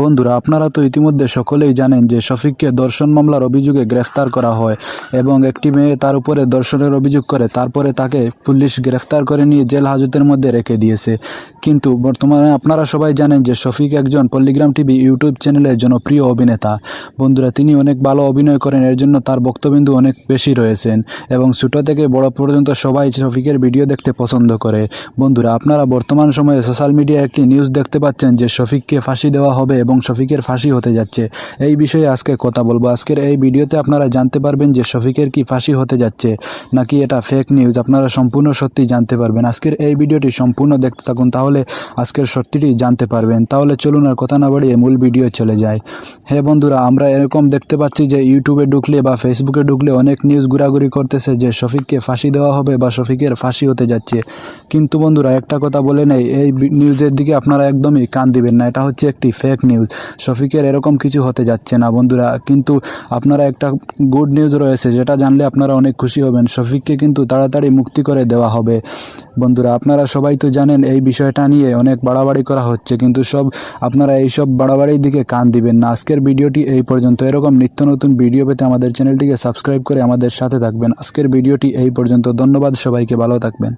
বন্ধুরা, আপনারা তো ইতিমধ্যে সকলেই জানেন যে শফিককে দর্শন মামলার অভিযোগে গ্রেফতার করা হয় এবং একটি মেয়ে তার উপরে দর্শনের অভিযোগ করে, তারপরে তাকে পুলিশ গ্রেফতার করে নিয়ে জেল হাজতের মধ্যে রেখে দিয়েছে। কিন্তু বর্তমানে আপনারা সবাই জানেন যে শফিক একজন পল্লিগ্রাম টিভি ইউটিউব চ্যানেলের জনপ্রিয় অভিনেতা। বন্ধুরা, তিনি অনেক ভালো অভিনয় করেন, এর জন্য তার বক্তবিন্দু অনেক বেশি রয়েছেন এবং ছোটো থেকে বড় পর্যন্ত সবাই শফিকের ভিডিও দেখতে পছন্দ করে। বন্ধুরা, আপনারা বর্তমান সময়ে সোশ্যাল মিডিয়ায় একটি নিউজ দেখতে পাচ্ছেন যে শফিককে ফাঁসি দেওয়া হবে এবং শফিকের ফাঁসি হতে যাচ্ছে। এই বিষয়ে আজকে কথা বলব। আজকের এই ভিডিওতে আপনারা জানতে পারবেন যে শফিকের কি ফাঁসি হতে যাচ্ছে, নাকি এটা ফেক নিউজ আপনারা সম্পূর্ণ সত্যি জানতে পারবেন। আজকের এই ভিডিওটি সম্পূর্ণ দেখতে থাকুন, তাহলে আজকের সত্যিটি জানতে পারবেন। তাহলে চলুন আর কথা না বাড়িয়ে মূল ভিডিও চলে যায় হ্যাঁ বন্ধুরা, আমরা এরকম দেখতে পাচ্ছি যে ইউটিউবে ঢুকলে বা ফেসবুকে ঢুকলে অনেক নিউজ ঘোরাঘুরি করতেছে যে শফিককে ফাঁসি দেওয়া হবে বা শফিকের ফাঁসি হতে যাচ্ছে। কিন্তু বন্ধুরা, একটা কথা বলে নেই, এই নিউজের দিকে আপনারা একদমই কান দিবেন না। এটা হচ্ছে একটি ফেক নিউজ শফিকের এরকম কিছু হতে যাচ্ছে না বন্ধুরা। কিন্তু আপনারা একটা গুড নিউজ রয়েছে, যেটা জানলে আপনারা অনেক খুশি হবেন। শফিককে কিন্তু তাড়াতাড়ি মুক্তি করে দেওয়া হবে। বন্ধুরা, আপনারা সবাই তো জানেন এই বিষয়টা নিয়ে অনেক বাড়াবাড়ি করা হচ্ছে, কিন্তু সব আপনারা এই সব বাড়াবাড়ির দিকে কান দিবেন না। আজকের ভিডিওটি এই পর্যন্ত। এরকম নিত্য নতুন ভিডিও পেতে আমাদের চ্যানেলটিকে সাবস্ক্রাইব করে আমাদের সাথে থাকবেন। আজকের ভিডিওটি এই পর্যন্ত। ধন্যবাদ সবাইকে। ভালো থাকবেন।